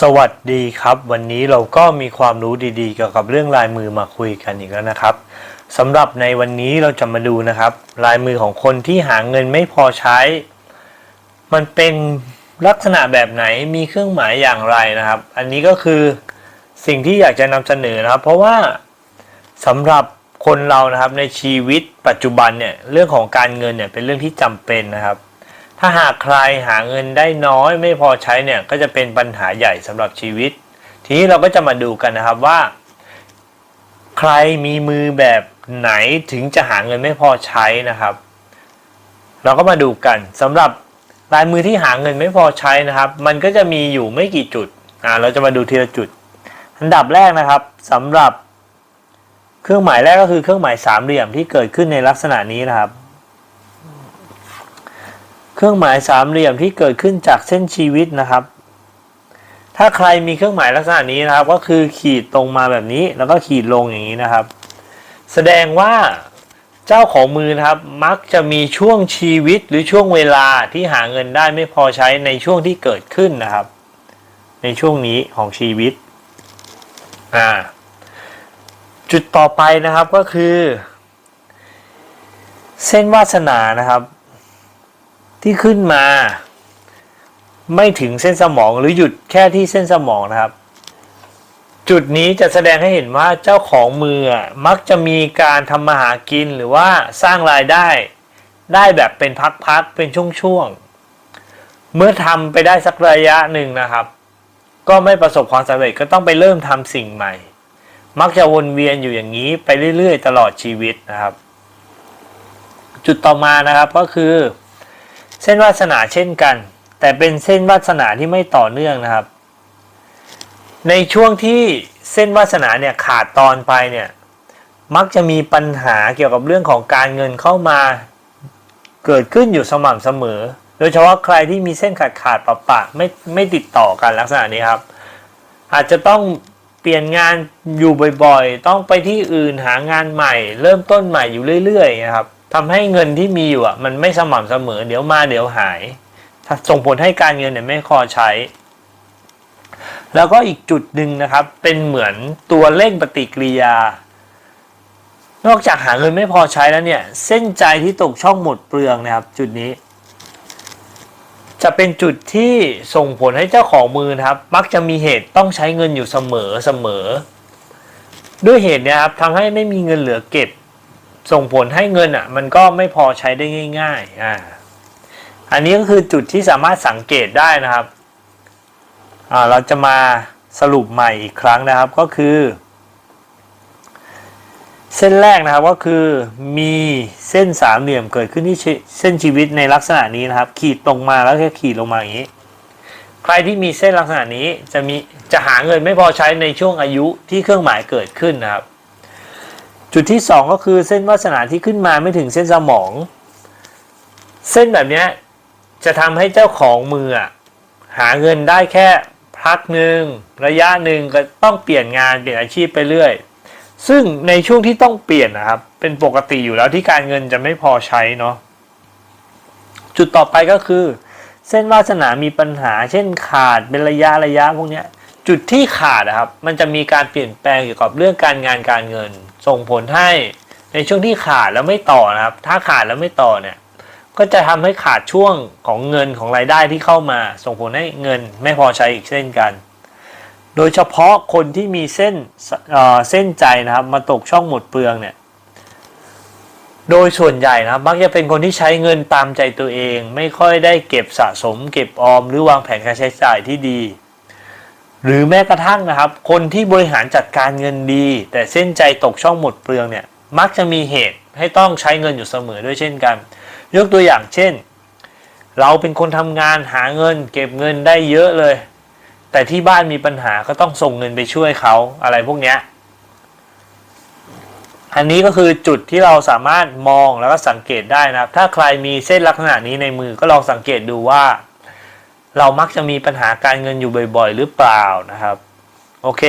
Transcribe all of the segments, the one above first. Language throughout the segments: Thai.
สวัสดีครับ วันนี้เราก็มีความรู้ดีๆ เกี่ยวกับเรื่องลายมือมาคุยกันอีกแล้วนะครับสำหรับในวันนี้เราจะมาดูนะครับ ลายมือของคนที่หาเงินไม่พอใช้ มันเป็นลักษณะแบบไหนมีเครื่องหมายอย่างไรนะครับ อันนี้ก็คือสิ่งที่อยากจะนำเสนอนะครับ เพราะว่าสำหรับคนเรานะครับในชีวิตปัจจุบันเนี่ยเรื่องของการเงินเนี่ยเป็นเรื่องที่จำเป็นนะครับ ถ้าหากใครหาเงินได้น้อยไม่พอใช้เนี่ยก็จะเป็นปัญหาใหญ่สำหรับชีวิต ทีนี้เราก็จะมาดูกันนะครับว่า ใครมีมือแบบไหนถึงจะหาเงินไม่พอใช้นะครับ เราก็มาดูกันสำหรับลายมือที่หาเงินไม่พอใช้นะครับ มันก็จะมีอยู่ไม่กี่จุดอ่าเราจะมาดูทีละจุด อันดับแรกนะครับสำหรับ เครื่องหมายแรกก็คือเครื่องหมายสามเหลี่ยมที่เกิดขึ้นในลักษณะนี้นะครับ เครื่องหมายสามเหลี่ยมที่เกิดขึ้นจากเส้นชีวิตนะครับ ถ้าใครมีเครื่องหมายลักษณะนี้นะครับ ก็คือขีดตรงมาแบบนี้ แล้วก็ขีดลงอย่างนี้นะครับ แสดงว่าเจ้าของมือนะครับมักจะมีช่วงชีวิตหรือช่วงเวลาที่หาเงินได้ไม่พอใช้ในช่วงที่เกิดขึ้นนะครับ ในช่วงนี้ของชีวิตอ่าจุดต่อไปนะครับก็คือ เส้นวาสนานะครับ ที่ขึ้นมา ไม่ถึงเส้นสมองหรือหยุดแค่ที่เส้นสมองนะครับ จุดนี้จะแสดงให้เห็นว่าเจ้าของมือมักจะมีการทำมาหากินหรือว่าสร้างรายได้ ได้แบบเป็นพักๆเป็นช่วงๆเมื่อทำไปได้สักระยะหนึ่งนะครับ ก็ไม่ประสบความสำเร็จก็ต้องไปเริ่มทำสิ่งใหม่ มักจะวนเวียนอยู่อย่างนี้ไปเรื่อยๆ ตลอดชีวิตนะครับ จุดต่อมานะครับก็คือ เส้นวาสนาเช่นกัน แต่เป็นเส้นวาสนาที่ไม่ต่อเนื่องนะครับ ในช่วงที่เส้นวาสนาเนี่ยขาดตอนไปเนี่ยมักจะมีปัญหาเกี่ยวกับเรื่องของการเงินเข้ามาเกิดขึ้นอยู่สม่ำเสมอ โดยเฉพาะใครที่มีเส้นขาดขาดปะปะไม่ไม่ติดต่อกันลักษณะนี้ครับ อาจจะต้องเปลี่ยนงานอยู่บ่อยๆ ต้องไปที่อื่นหางานใหม่ เริ่มต้นใหม่อยู่เรื่อยๆนะครับ ทำให้เงินที่มีอยู่อะมันไม่สม่ำเสมอ เดี๋ยวมาเดี๋ยวหาย ส่งผลให้การเงินเนี่ยไม่พอใช้ แล้วก็อีกจุดหนึ่งนะครับ เป็นเหมือนตัวเร่งปฏิกิริยา นอกจากหาเงินไม่พอใช้แล้วเนี่ย เส้นใจที่ตกช่องหมดเปลืองนะครับ จุดนี้ จะเป็นจุดที่ส่งผลให้เจ้าของมือนะครับ มักจะมีเหตุต้องใช้เงินอยู่เสมอเสมอ ด้วยเหตุเนี้ยครับทำให้ไม่มีเงินเหลือเก็บ ส่งผลให้เงินอะมันก็ไม่พอใช้ได้ง่ายๆอ่าอันนี้ก็คือจุดที่สามารถสังเกตได้นะครับอ่าเราจะมาสรุปใหม่อีกครั้งนะครับก็คือ เส้นแรกนะครับก็คือมีเส้นสามเหลี่ยมเกิดขึ้นที่เส้นชีวิตในลักษณะนี้นะครับ ขีดตรงมาแล้วก็ขีดลงมาอย่างนี้ ใครที่มีเส้นลักษณะนี้จะมีจะหาเงินไม่พอใช้ในช่วงอายุที่เครื่องหมายเกิดขึ้นนะครับ จุดที่ 2 ก็คือเส้นวาสนาที่ขึ้นมาไม่ถึงเส้นสมอง เส้นแบบนี้จะทำให้เจ้าของมือหาเงินได้แค่พักหนึ่งระยะหนึ่งก็ต้องเปลี่ยนงานเปลี่ยนอาชีพไปเรื่อย ซึ่งในช่วงที่ต้องเปลี่ยนนะครับ เป็นปกติอยู่แล้วที่การเงินจะไม่พอใช้เนาะจุดต่อไปก็คือ เส้นวาสนามีปัญหา เช่นขาดเป็นระยะระยะพวกเนี้ย จุดที่ขาดนะครับ มันจะมีการเปลี่ยนแปลงเกี่ยวกับเรื่องการงานการเงิน ส่งผลให้ในช่วงที่ขาดแล้วไม่ต่อนะครับ ถ้าขาดแล้วไม่ต่อเนี่ยก็จะทำให้ขาดช่วงของเงินของรายได้ที่เข้ามา ส่งผลให้เงินไม่พอใช้อีกเช่นกัน โดยเฉพาะคนที่มีเส้นเเส้นใจนะครับ มาตกช่องหมดเปลืองเนี่ยโดยส่วนใหญ่นะครับมักจะเป็นคนที่ใช้เงินตามใจตัวเอง ไม่ค่อยได้เก็บสะสม เก็บออม หรือวางแผนการใช้จ่ายที่ดี หรือแม้กระทั่งนะครับ คนที่บริหารจัดการเงินดี แต่เส้นใจตกช่องหมดเปลืองเนี่ยมักจะมีเหตุให้ต้องใช้เงินอยู่เสมอด้วยเช่นกัน ยกตัวอย่างเช่น เราเป็นคนทำงานหาเงิน เก็บเงินได้เยอะเลย แต่ที่บ้านมีปัญหาก็ต้องส่งเงินไปช่วยเขาอะไรพวกเนี้ยอันนี้ก็คือจุดที่เราสามารถมองแล้วก็สังเกตได้นะครับ ถ้าใครมีเส้นลักษณะนี้ในมือก็ลองสังเกตดูว่า เรามักจะมีปัญหาการเงินอยู่บ่อยๆ หรือเปล่านะครับ โอเค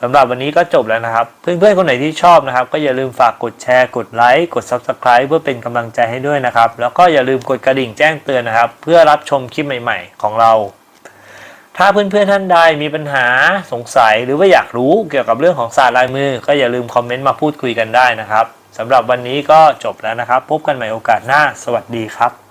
สำหรับวันนี้ก็จบแล้วนะครับ เพื่อนๆคนไหนที่ชอบนะครับ ก็อย่าลืมฝากกดแชร์ กดไลค์ กด Subscribe เพื่อเป็นกำลังใจให้ด้วยนะครับ แล้วก็อย่าลืมกดกระดิ่งแจ้งเตือนนะครับ เพื่อรับชมคลิปใหม่ ๆ ของเรา ถ้าเพื่อนๆท่านใดมีปัญหาสงสัยหรือว่าอยากรู้เกี่ยวกับเรื่องของศาสตร์ลายมือ ก็อย่าลืมคอมเมนต์มาพูดคุยกันได้นะครับสำหรับวันนี้ก็จบแล้วนะครับ พบกันใหม่โอกาสหน้า สวัสดีครับ